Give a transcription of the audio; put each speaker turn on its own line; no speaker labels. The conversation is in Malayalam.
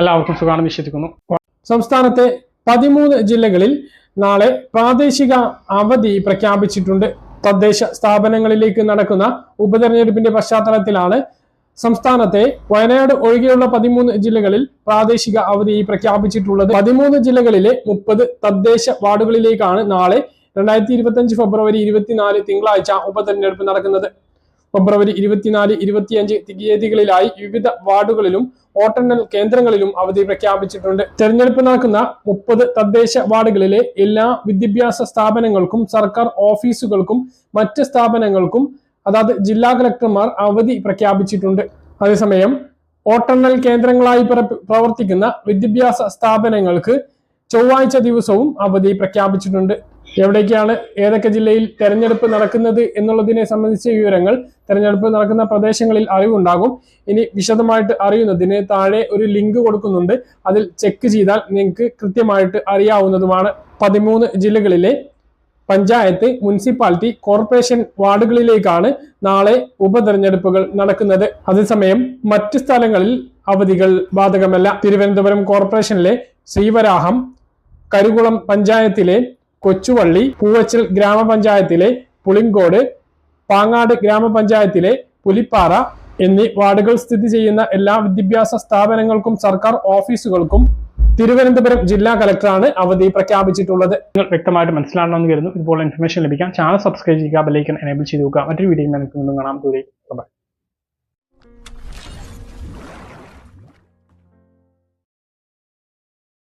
എല്ലാവർക്കും സുഖാണെന്ന് വിശ്വസിക്കുന്നു.
സംസ്ഥാനത്തെ പതിമൂന്ന് ജില്ലകളിൽ നാളെ പ്രാദേശിക അവധി പ്രഖ്യാപിച്ചിട്ടുണ്ട്. തദ്ദേശ സ്ഥാപനങ്ങളിലേക്ക് നടക്കുന്ന ഉപതെരഞ്ഞെടുപ്പിന്റെ പശ്ചാത്തലത്തിലാണ് സംസ്ഥാനത്തെ വയനാട് ഒഴികെയുള്ള പതിമൂന്ന് ജില്ലകളിൽ പ്രാദേശിക അവധി പ്രഖ്യാപിച്ചിട്ടുള്ളത്. പതിമൂന്ന് ജില്ലകളിലെ മുപ്പത് തദ്ദേശ വാർഡുകളിലേക്കാണ് നാളെ രണ്ടായിരത്തി ഇരുപത്തി ഫെബ്രുവരി ഇരുപത്തിനാല് തിങ്കളാഴ്ച ഉപതെരഞ്ഞെടുപ്പ് നടക്കുന്നത്. ഫെബ്രുവരി ഇരുപത്തിനാല് ഇരുപത്തിയഞ്ച് തീയതികളിലായി വിവിധ വാർഡുകളിലും വോട്ടെണ്ണൽ കേന്ദ്രങ്ങളിലും അവധി പ്രഖ്യാപിച്ചിട്ടുണ്ട്. തെരഞ്ഞെടുപ്പ് നടക്കുന്ന മുപ്പത് തദ്ദേശ വാർഡുകളിലെ എല്ലാ വിദ്യാഭ്യാസ സ്ഥാപനങ്ങൾക്കും സർക്കാർ ഓഫീസുകൾക്കും മറ്റ് സ്ഥാപനങ്ങൾക്കും അതായത് ജില്ലാ കളക്ടർമാർ അവധി പ്രഖ്യാപിച്ചിട്ടുണ്ട്. അതേസമയം വോട്ടെണ്ണൽ കേന്ദ്രങ്ങളായി പ്രവർത്തിക്കുന്ന വിദ്യാഭ്യാസ സ്ഥാപനങ്ങൾക്ക് ചൊവ്വാഴ്ച ദിവസവും അവധി പ്രഖ്യാപിച്ചിട്ടുണ്ട്. എവിടേക്കാണ് ഏതൊക്കെ ജില്ലയിൽ തെരഞ്ഞെടുപ്പ് നടക്കുന്നത് എന്നുള്ളതിനെ സംബന്ധിച്ച വിവരങ്ങൾ തെരഞ്ഞെടുപ്പ് നടക്കുന്ന പ്രദേശങ്ങളിൽ അറിവുണ്ടാകും. ഇനി വിശദമായിട്ട് അറിയുന്നതിന് താഴെ ഒരു ലിങ്ക് കൊടുക്കുന്നുണ്ട്. അതിൽ ചെക്ക് ചെയ്താൽ നിങ്ങൾക്ക് കൃത്യമായിട്ട് അറിയാവുന്നതുമാണ്. പതിമൂന്ന് ജില്ലകളിലെ പഞ്ചായത്ത് മുനിസിപ്പാലിറ്റി കോർപ്പറേഷൻ വാർഡുകളിലേക്കാണ് നാളെ ഉപതെരഞ്ഞെടുപ്പുകൾ നടക്കുന്നത്. അതേസമയം മറ്റ് സ്ഥലങ്ങളിൽ അവധികൾ ബാധകമല്ല. തിരുവനന്തപുരം കോർപ്പറേഷനിലെ ശ്രീവരാഹം കരുകുളം പഞ്ചായത്തിലെ കൊച്ചുവള്ളി പൂവച്ചൽ ഗ്രാമപഞ്ചായത്തിലെ പുളിങ്കോട് പാങ്ങാട് ഗ്രാമപഞ്ചായത്തിലെ പുലിപ്പാറ എന്നീ വാർഡുകൾ സ്ഥിതി ചെയ്യുന്ന എല്ലാ വിദ്യാഭ്യാസ സ്ഥാപനങ്ങൾക്കും സർക്കാർ ഓഫീസുകൾക്കും തിരുവനന്തപുരം ജില്ലാ കലക്ടറാണ് അവധി പ്രഖ്യാപിച്ചിട്ടുള്ളത്.
നിങ്ങൾ വ്യക്തമായിട്ട് മനസ്സിലാണെന്ന് കരുതുന്നു. ഇതുപോലെ ഇൻഫർമേഷൻ ലഭിക്കാൻ ചാനൽ സബ്സ്ക്രൈബ് ചെയ്യുക ബെല്ലൈക്കൻ എനേബിൾ ചെയ്ത് നോക്കുക മറ്റൊരു വീഡിയോ നമുക്ക് കാണാം. ദൂരെ